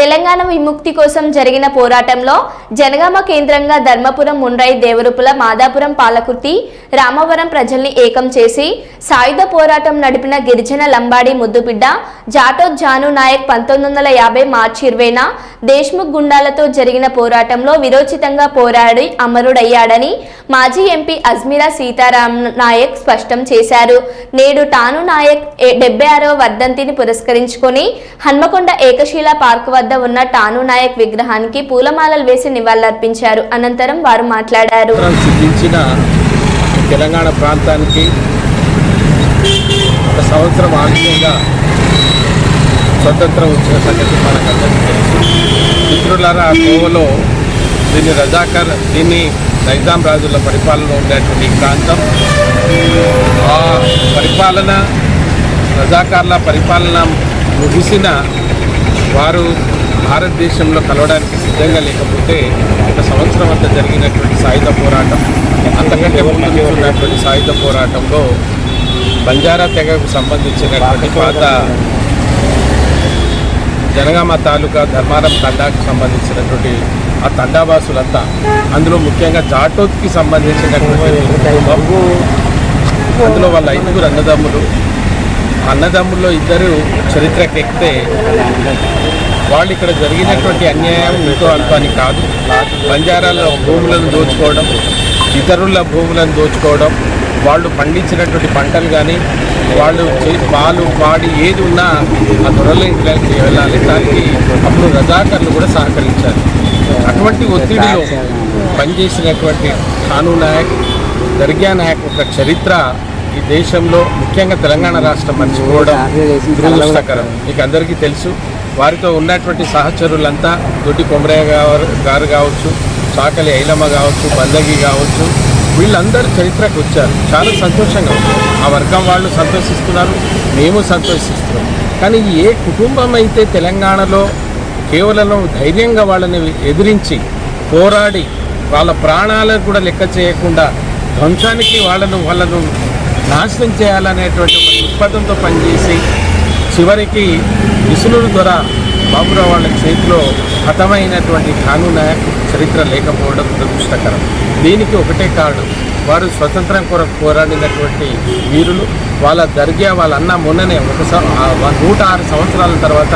తెలంగాణ విముక్తి కోసం జరిగిన పోరాటంలో జనగామ కేంద్రంగా ధర్మపురం ముండ్రాయి దేవరుపుల మాదాపురం పాలకుర్తి రామవరం ప్రజల్ని ఏకం చేసి సాయుధ పోరాటం నడిపిన గిరిజన లంబాడి ముద్దుబిడ్డ జాటో జాను నాయక్ పంతొమ్మిది వందల యాభై మార్చి ఇరవైన దేశ్ముఖ్ గుండాలతో జరిగిన పోరాటంలో విరోచితంగా పోరాడి అమరుడయ్యాడని మాజీ ఎంపీ అజ్మీరా సీతారాం నాయక్ స్పష్టం చేశారు. నేడు టాను నాయక్ డెబ్బై ఆరవ వర్ధంతిని పురస్కరించుకొని హన్మకొండ ఏకశీల పార్క్ వద్ద ఉన్న టాను నాయక్ విగ్రహానికి పూలమాలలు వేసి నివాళులర్పించారు. అనంతరం వారు మాట్లాడారు. తెలంగాణ ప్రాంతానికి ఒక సంవత్సరం ఆలస్యంగా స్వతంత్రం వచ్చిన సంగతి మనకందరికీ తెలుసు. మిత్రులారా గోవలో దీన్ని రజాకర్ దీన్ని నైజాం రాజుల పరిపాలన ఉండేటువంటి ప్రాంతం. ఆ పరిపాలన రజాకార్ల పరిపాలన ముగిసిన వారు భారతదేశంలో కలవడానికి సిద్ధంగా లేకపోతే ఒక సంవత్సరం అంతా జరిగినటువంటి సాయుధ పోరాటం అంతకంటే ముందు ఉన్నటువంటి సాయుధ పోరాటంలో బంజారా తెగకు సంబంధించినటువంటి పాత జనగామ తాలూకా ధర్మారం తండాకు సంబంధించినటువంటి ఆ తండావాసులంతా అందులో ముఖ్యంగా జాటోత్కి సంబంధించినటువంటి కుటుంబం అందులో వాళ్ళ ఐదుగురు అన్నదమ్ములు. ఆ అన్నదమ్ముల్లో ఇద్దరు చరిత్రకెక్కితే వాళ్ళు ఇక్కడ జరిగినటువంటి అన్యాయం ఇంతో అంతో అని కాదు. బంజారాల భూములను దోచుకోవడం ఇతరుల భూములను దోచుకోవడం వాళ్ళు పండించినటువంటి పంటలు కానీ వాళ్ళు చే- పాలు పాడి ఏది ఉన్నా ఆ దొరల ఇంట్లోకి వెళ్ళాలి. దానికి అప్పుడు రజాకర్లు కూడా సహకరించారు అటువంటి ఒత్తిడిలో పనిచేసినటువంటి ఖాను నాయక్ దర్గా నాయక్ ఒక చరిత్ర ఈ దేశంలో ముఖ్యంగా తెలంగాణ రాష్ట్రం మర్చిపోవడం దురదృష్టకరం. మీకు అందరికీ తెలుసు. వారితో ఉన్నటువంటి సహచరులంతా దొడ్డి కొమరయ్య గారు గారు కావచ్చు చాకలి ఐలమ్మ కావచ్చు బందగి కావచ్చు వీళ్ళందరూ చరిత్రకు వచ్చారు. చాలా సంతోషంగా ఉంది. ఆ వర్గం వాళ్ళు సంతోషిస్తున్నారు మేము సంతోషిస్తున్నాం. కానీ ఏ కుటుంబం అయితే తెలంగాణలో కేవలం ధైర్యంగా వాళ్ళని ఎదిరించి పోరాడి వాళ్ళ ప్రాణాలను కూడా లెక్క చేయకుండా ధ్వంసానికి వాళ్ళను వాళ్ళను నాశనం చేయాలనేటువంటి ఒక దృక్పథంతో పనిచేసి చివరికి విసులుడు ద్వారా బాబురావు వాళ్ళ చేతిలో హతమైనటువంటి ఖాను చరిత్ర లేకపోవడం దురదృష్టకరం. దీనికి ఒకటే కారణం వారు స్వతంత్రం కొరకు పోరాడినటువంటి వీరులు వాళ్ళ దర్గా వాళ్ళ అన్న మొన్ననే ఒక నూట ఆరు సంవత్సరాల తర్వాత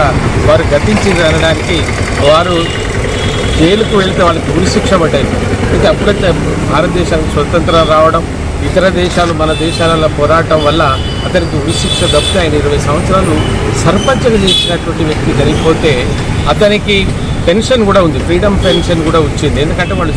వారు గతించింది అనడానికి వారు జైలుకు వెళ్తే వాళ్ళకి ఉరిశిక్ష పడ్డాయి. అయితే అప్పుడైతే భారతదేశానికి స్వతంత్రం రావడం ఇతర దేశాలు మన దేశాలలో పోరాటం వల్ల అతనికి ఉరిశిక్ష తప్పితే ఆయన ఇరవై సంవత్సరాలు సర్పంచ్గా చేసినటువంటి వ్యక్తి చనిపోతే అతనికి పెన్షన్ కూడా ఉంది ఫ్రీడమ్ పెన్షన్ కూడా వచ్చింది. ఎందుకంటే వాళ్ళు